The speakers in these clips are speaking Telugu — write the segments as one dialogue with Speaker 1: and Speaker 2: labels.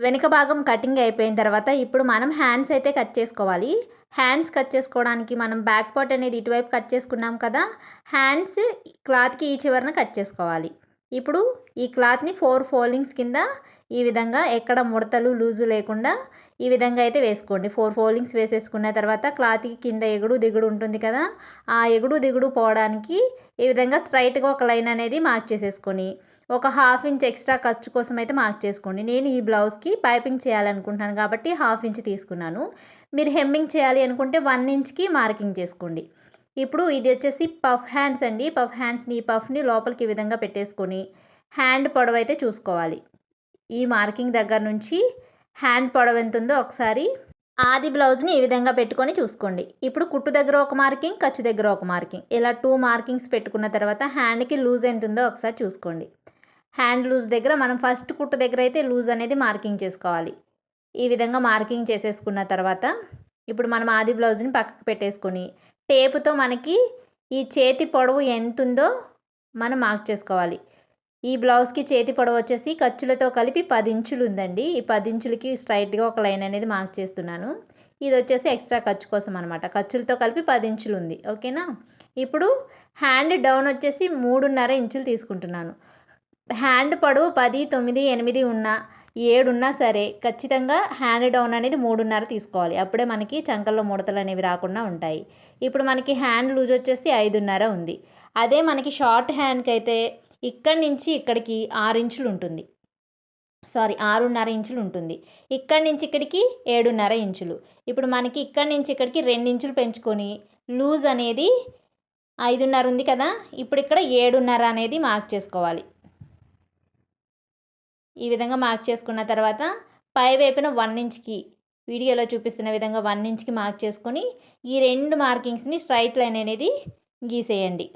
Speaker 1: వెనుక భాగం కటింగ్ అయిపోయిన తర్వాత ఇప్పుడు మనం హ్యాండ్స్ అయితే కట్ చేసుకోవాలి. హ్యాండ్స్ కట్ చేసుకోవడానికి మనం బ్యాక్ పార్ట్ అనేది ఇటువైపు కట్ చేసుకున్నాం కదా హ్యాండ్స్ క్లాత్కి ఈ చివరన కట్ చేసుకోవాలి. ఇప్పుడు ఈ క్లాత్ని ఫోర్ ఫోల్డింగ్స్ కింద ఈ విధంగా ఎక్కడ ముడతలు లూజు లేకుండా ఈ విధంగా అయితే వేసుకోండి. ఫోర్ ఫోల్డింగ్స్ వేసేసుకున్న తర్వాత క్లాత్కి కింద ఎగుడు దిగుడు ఉంటుంది కదా ఆ ఎగుడు దిగుడు పోవడానికి ఈ విధంగా స్ట్రైట్గా ఒక లైన్ అనేది మార్క్ చేసేసుకొని ఒక హాఫ్ ఇంచ్ ఎక్స్ట్రా ఖర్చు కోసం అయితే మార్క్ చేసుకోండి. నేను ఈ బ్లౌజ్కి పైపింగ్ చేయాలనుకుంటున్నాను కాబట్టి హాఫ్ ఇంచ్ తీసుకున్నాను. మీరు హెమ్మింగ్ చేయాలి అనుకుంటే వన్ ఇంచ్కి మార్కింగ్ చేసుకోండి. ఇప్పుడు ఇది వచ్చేసి పఫ్ హ్యాండ్స్ అండి. పఫ్ హ్యాండ్స్ని ఈ పఫ్ని లోపలికి ఈ విధంగా పెట్టేసుకొని హ్యాండ్ పొడవు అయితే చూసుకోవాలి. ఈ మార్కింగ్ దగ్గర నుంచి హ్యాండ్ పొడవు ఎంత ఉందో ఒకసారి ఆది బ్లౌజ్ని ఈ విధంగా పెట్టుకొని చూసుకోండి. ఇప్పుడు కుట్టు దగ్గర ఒక మార్కింగ్ ఖర్చు దగ్గర ఒక మార్కింగ్. ఇలా టూ మార్కింగ్స్ పెట్టుకున్న తర్వాత హ్యాండ్కి లూజ్ ఎంత ఉందో ఒకసారి చూసుకోండి. హ్యాండ్ లూజ్ దగ్గర మనం ఫస్ట్ కుట్టు దగ్గర అయితే లూజ్ అనేది మార్కింగ్ చేసుకోవాలి. ఈ విధంగా మార్కింగ్ చేసేసుకున్న తర్వాత ఇప్పుడు మనం ఆది బ్లౌజ్ని పక్కకు పెట్టేసుకొని టేపుతో మనకి ఈ చేతి పొడవు ఎంత ఉందో మనం మార్క్ చేసుకోవాలి. ఈ బ్లౌజ్కి చేతి పొడవు వచ్చేసి ఖర్చులతో కలిపి పది ఇంచులు ఉందండి ఈ పది ఇంచులకి స్ట్రైట్గా ఒక లైన్ అనేది మార్క్ చేస్తున్నాను. ఇది వచ్చేసి ఎక్స్ట్రా ఖర్చు కోసం అనమాట ఖర్చులతో కలిపి పది ఇంచులు ఉంది ఓకేనా? ఇప్పుడు హ్యాండ్ డౌన్ వచ్చేసి మూడున్నర ఇంచులు తీసుకుంటున్నాను. హ్యాండ్ పొడవు పది తొమ్మిది ఎనిమిది ఉన్న ఏడున్నా సరే ఖచ్చితంగా హ్యాండ్ డౌన్ అనేది మూడున్నర తీసుకోవాలి. అప్పుడే మనకి చంకల్లో ముడతలు అనేవి రాకుండా ఉంటాయి. ఇప్పుడు మనకి హ్యాండ్ లూజ్ వచ్చేసి ఐదున్నర ఉంది. అదే మనకి షార్ట్ హ్యాండ్కి అయితే ఇక్కడి నుంచి ఇక్కడికి ఆరు ఇంచులు ఉంటుంది. సారీ ఆరున్నర ఇంచులు ఉంటుంది. ఇక్కడి నుంచి ఇక్కడికి ఏడున్నర ఇంచులు. ఇప్పుడు మనకి ఇక్కడి నుంచి ఇక్కడికి రెండు ఇంచులు పెంచుకొని లూజ్ అనేది ఐదున్నర ఉంది కదా ఇప్పుడు ఇక్కడ ఏడున్నర అనేది మార్క్ చేసుకోవాలి. ఈ విధంగా మార్క్ చేసుకున్న తర్వాత పై వైపున వన్ ఇంచ్కి వీడియోలో చూపిస్తున్న విధంగా వన్ ఇంచ్కి మార్క్ చేసుకొని ఈ రెండు మార్కింగ్స్ని స్ట్రైట్ లైన్ అనేది గీసేయండి.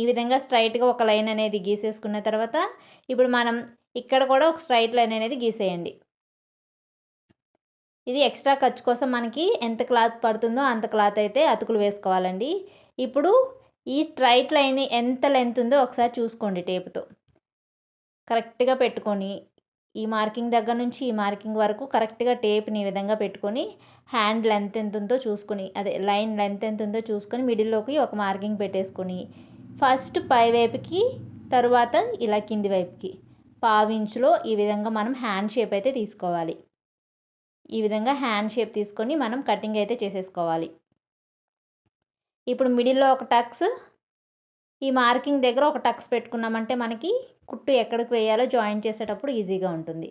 Speaker 1: ఈ విధంగా స్ట్రైట్గా ఒక లైన్ అనేది గీసేసుకున్న తర్వాత ఇప్పుడు మనం ఇక్కడ కూడా ఒక స్ట్రైట్ లైన్ అనేది గీసేయండి. ఇది ఎక్స్ట్రా ఖర్చు కోసం మనకి ఎంత క్లాత్ పడుతుందో అంత క్లాత్ అయితే అతుకులు వేసుకోవాలండి. ఇప్పుడు ఈ స్ట్రైట్ లైన్ ఎంత లెంత్ ఉందో ఒకసారి చూసుకోండి టేపుతో కరెక్ట్గా పెట్టుకొని ఈ మార్కింగ్ దగ్గర నుంచి ఈ మార్కింగ్ వరకు కరెక్ట్గా టేప్ని ఈ విధంగా పెట్టుకొని హ్యాండ్ లెంత్ ఎంత ఉందో చూసుకొని అదే లైన్ లెంత్ ఎంత ఉందో చూసుకొని మిడిల్లోకి ఒక మార్కింగ్ పెట్టేసుకొని ఫస్ట్ పై వైపుకి తరువాత ఇలా కింది వైపుకి. పావించులో ఈ విధంగా మనం హ్యాండ్ షేప్ అయితే తీసుకోవాలి. ఈ విధంగా హ్యాండ్ షేప్ తీసుకొని మనం కటింగ్ అయితే చేసేసుకోవాలి. ఇప్పుడు మిడిల్లో ఒక టక్స్ ఈ మార్కింగ్ దగ్గర ఒక టక్స్ పెట్టుకున్నామంటే మనకి కుట్టు ఎక్కడికి వేయాలో జాయిన్ చేసేటప్పుడు ఈజీగా ఉంటుంది.